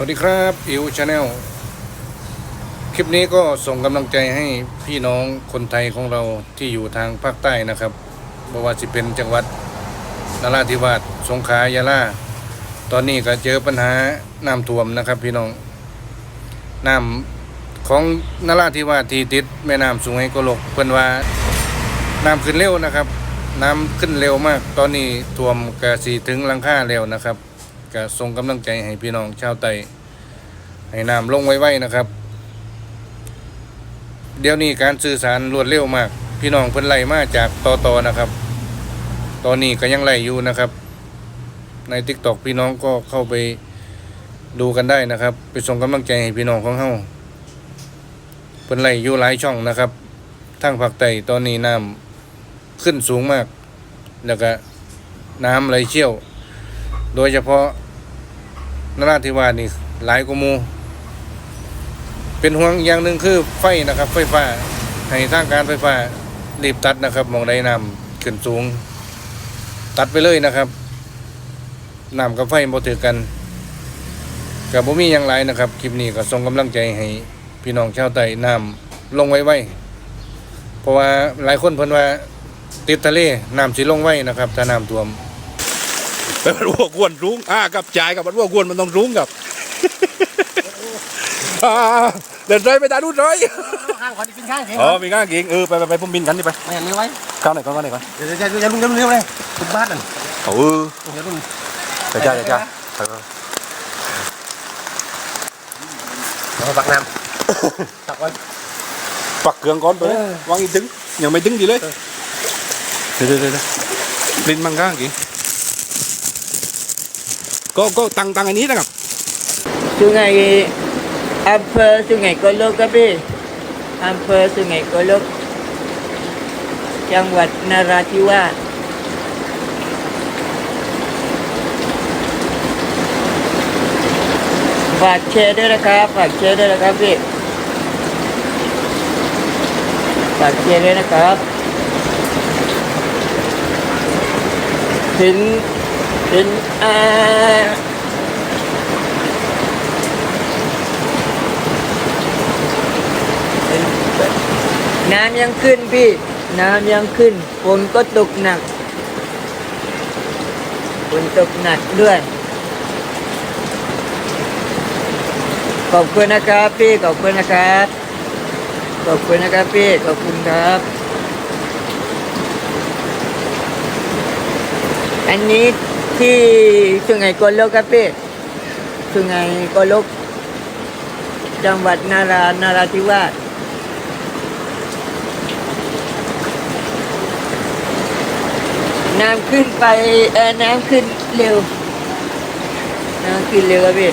วัสดีครับอิวชาแนลคลิปนี้ก็ส่งกำลังใจให้พี่น้องคนไทยของเราที่อยู่ทางภาคใต้นะครับบว่าสิเป็นจังหวัดนราธิวาสสงขลายะลาตอนนี้ก็เจอปัญหาน้ำท่วมนะครับ พี่น้องน้ำของนราธิวาสที่ติดแม่น้ำสุงไหงโกลกเพิ่นว่าน้ำขึ้นเร็วนะครับ น้ำขึ้นเร็วมาก ตอนนี้ท่วมกะสีถึงลังค่าแล้วนะครับ ก็ส่งกำลังใจให้พี่น้องชาวไต้ให้น้ำลงไว้ๆนะครับ เดี๋ยวนี้การสื่อสารรวดเร็วมาก พี่น้องเพิ่นไล่มาจากตอตอนะครับ ตอนนี้ก็ยังไล่อยู่นะครับ ใน t ิ k t o k พี่น้องก็เข้าไปดูกันได้นะครับ ไปส่งกำลังใจให้พี่น้องของเฮาเพิ่นไล่อยู่หลายช่องนะครับทางภาคใต้ตอนนี้น้ำขึ้นสูงมาก แล้วก็น้ำไหลเชี่ยว โดยเฉพาะ นราธิวาสนี่หลายกว่ามูเป็นห่วงอย่างหนึ่งคือไฟนะครับ ไฟฟ้าให้ทางการไฟฟ้ารีบตัดนะครับมองใดน้ำขึ้นสูง ตัดไปเลยนะครับน้ำกับไฟบ่ถือกันกับบ่มีอย่างไรนะครับคลิปนี้ก็ส่งกำลังใจให้พี่น้องชาวไต้น้ำลงไว้ไว้เพราะว่าหลายคนเพิ่นว่าติดทะเลน้ำสิลงไว้นะครับถ้าน้ำท่วม แต่มันวัวกวนรุ้งอ่ากับจ่ายกับมันวัวกวนมันต้องรุ้งกับอ่าเดินเลยไปตาดูเลยข้างขอกินข้างเถอ๋ออะมีง่างเก่งเออไปไปไปพุ่มบินกันดิไปไม่เห็นนี่ไว้ข้างไหนก่อนข้างไหนก่อนเดี๋ยวจะจะลุงจะลุงเร็วเลยทุกบ้านนั่นเอาเออเดี๋ยวลุงไปจ้าจ้าจ้าไปไปเอาปักน้ำตักไว้ปักเครื่องก่อนไปเลยวางอีกถึงยังไม่ถึงดีเลยเดี๋ยวเดี๋ยวเดี๋ยวลิ้นมังข้างเก่ง ก็ก็ตังตังอันนี้นะครับ Sungai Ampere Sungai Kolok tapi Ampere Sungai Kolok จังหวัดนราธิวาสฝากแชร์ด้วยนะครับฝากแชร์ด้วยนะครับพี่ฝากแชร์ด้วยนะครับ ถึง ถึงอ่าน้ำยังขึ้นพี่ น้ำยังขึ้นฝนก็ตกหนักฝนตกหนักด้วย ขอบคุณนะครับพี่ ขอบคุณนะครับ ขอบคุณนะครับพี่ ขอบคุณครับ อันนี้ ที่สุไหงโกลกครับพี่สุไหงโกลก จังหวัดนารานาราธิวาสน้ำขึ้นไปเออน้ำขึ้นเร็ว น้ำขึ้นเร็วครับพี่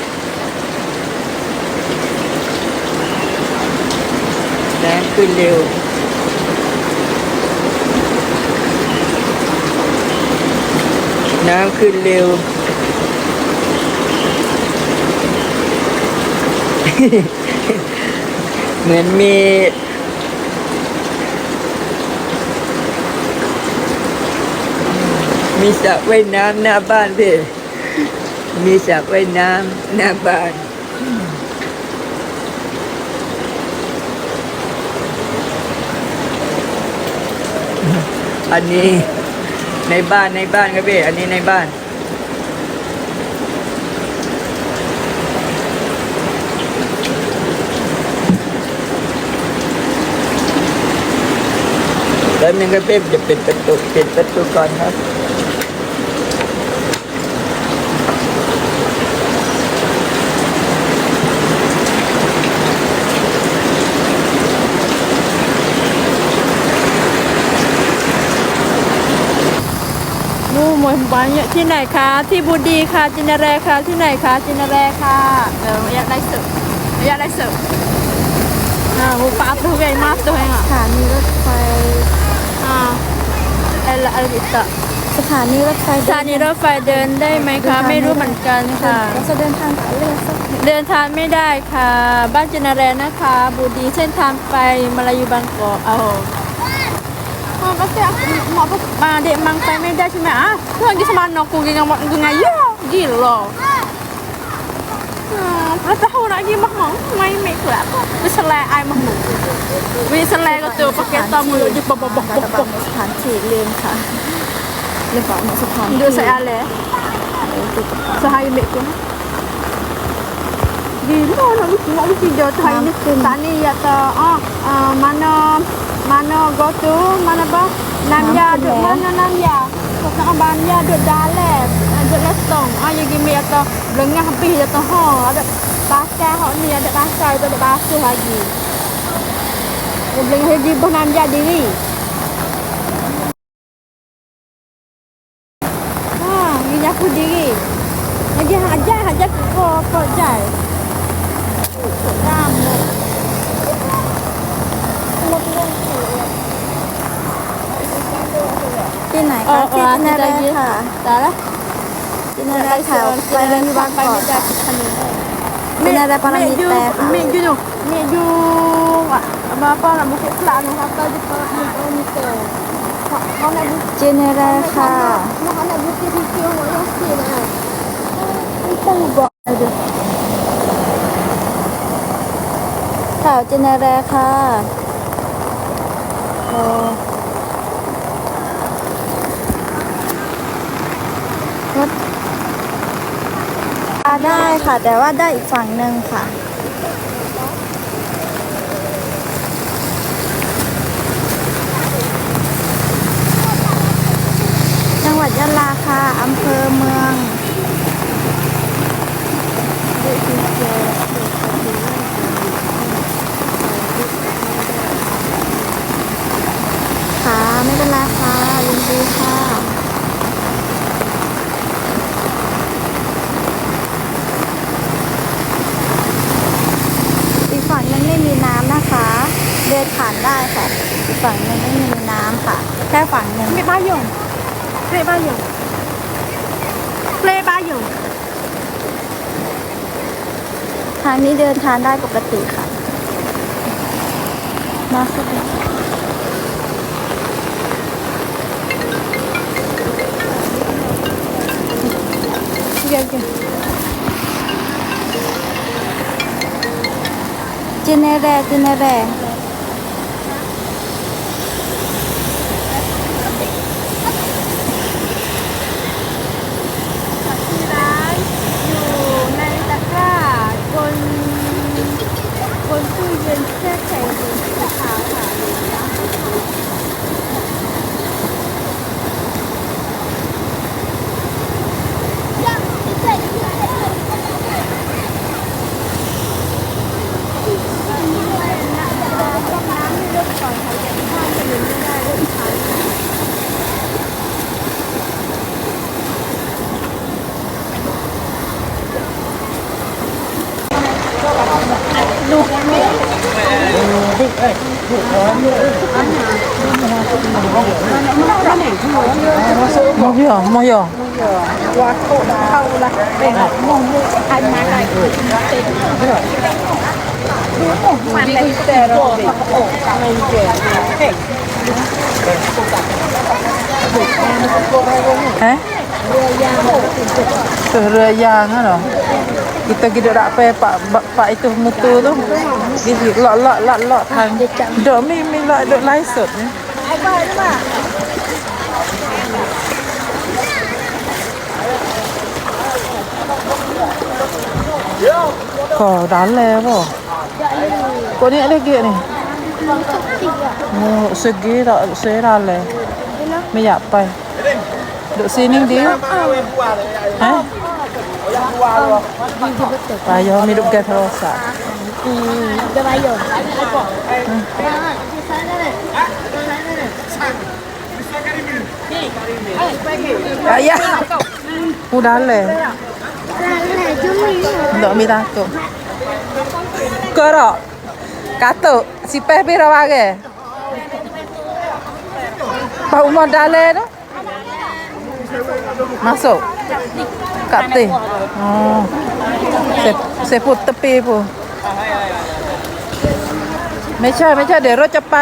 น้ำขึ้นเร็ว น้ำขึ้นเร็ว เหมือนมีมีสระว่ายน้ำหน้าบ้านพี่ มีสระว่ายน้ำหน้าบ้าน อันนี้ ในบ้านในบ้านครับพี่อันนี้ในบ้านแล้วนึงก็เป๊บจะปิดประตูปิดประตูก่อนครับ นู่ มวย banyak ที่ไหนคะ ที่บุรีค่ะ จินนาแรค่ะ ที่ไหนคะ จินนาแรค่ะเอออยากได้สึกอยากได้สึกอ่าหูปาตัวใหญ่มากตัวเองอะสถานีรถไฟอ่าเอลอลิตะสถานีรถไฟสถานีรถไฟเดินได้ไหมคะ ไม่รู้เหมือนกันค่ะเราจะเดินทางกับเรือสักเดินทางไม่ได้ค่ะ บ้านจินนาแรนะคะ บุรีเส้นทางไปมาลายูบางกอกเอา อ๋อก็เสียหมอก็มาเด็กมังไปไม่ได้ใช่ไหมอะเพื่อนกิสมานนอกกูกินยังกินไงเยอะกี่หรอ Rasa tahu nak pergi mahal Main make lah Misalnya I mahal Misalnya kau tu pakai tamu Di bok bok bok มา bok ตะบั bok งสถานที่ลืมค่ะลืมบอกหมดสถานที่ Duduk saya alih Sehari make tu Gila nak lucu nak lucu jauh tu hari ni Tak ni ya tu oh, uh, Mana mana go tu mana ba? Namya tu mana namya kok nak banya duk dalam eh, duk lestong ayu ah, gimi atau ya lengah bih ya tu ha ada pasal hok ni ada pasal tu ada basuh lagi. Oh, beli lagi pun namja diri. ที่ไหนอ๋อคะอ๋ที่อจินนาเรที่ใดค่ะ Dah lah. จินนาเรค่ะไปเรียนที่บางกอกค่ะจินนาเรปารามิตแต่ค่ะ Mek ju tu. Mek ju apa apa nak bukit kelak nak kata je kalau ni tu. Kau nak bukit จินนาเรค่ะ kau nak bukit video kau yang si lah. Itu buat ada. ข่าวจินนาเรค่ะโอ้รถอ่า ได้ค่ะ แต่ว่าได้อีกฝั่งหนึ่งค่ะ จังหวัดยะลาค่ะอำเภอเมืองค่ะไม่เป็นไรค่ะยินดีค่ะ อีกฝั่งนึงไม่มีน้ำนะคะ เดินผ่านได้ค่ะ อีกฝั่งนึงไม่มีน้ำค่ะแค่ฝั่งหนึ่ง Mek bayung. Mek bayung. Play bayung. ทางนี้เดินทางได้ปกติค่ะ มาสุด Okey okey. จินเนเรจินเนเร ที่ร้านอยู่ในตะกร้าบนบนตู้เย็นแช่แข็งสีขาวค่ะ ฮะ tu rea kan loh kita kita tak pay pak pak- pak itu mutu tu dia lok lok lok lok thang dok mi mi lok dok lai sut ni ไปหรือก่าดันแล้วบ่ก็นี่เล็กเกี่ยนี่โอ้สึกกี้เราเสียดานเลยไม่อยากไปเดี๋ยวซีนิ่งดีฮะ Ayo, minum kayak rosa. Hmm, udah ayo กแกโทรศัพท์ Ada bayung. Ayah udah le Dok mi takut Korok Katuk Si peh pira wage Pak Umar Dale tu Masuk Kat teh Oh Se se put tepi pun ไม่ใช่ไม่ใช่เดี๋ยวรถจะไป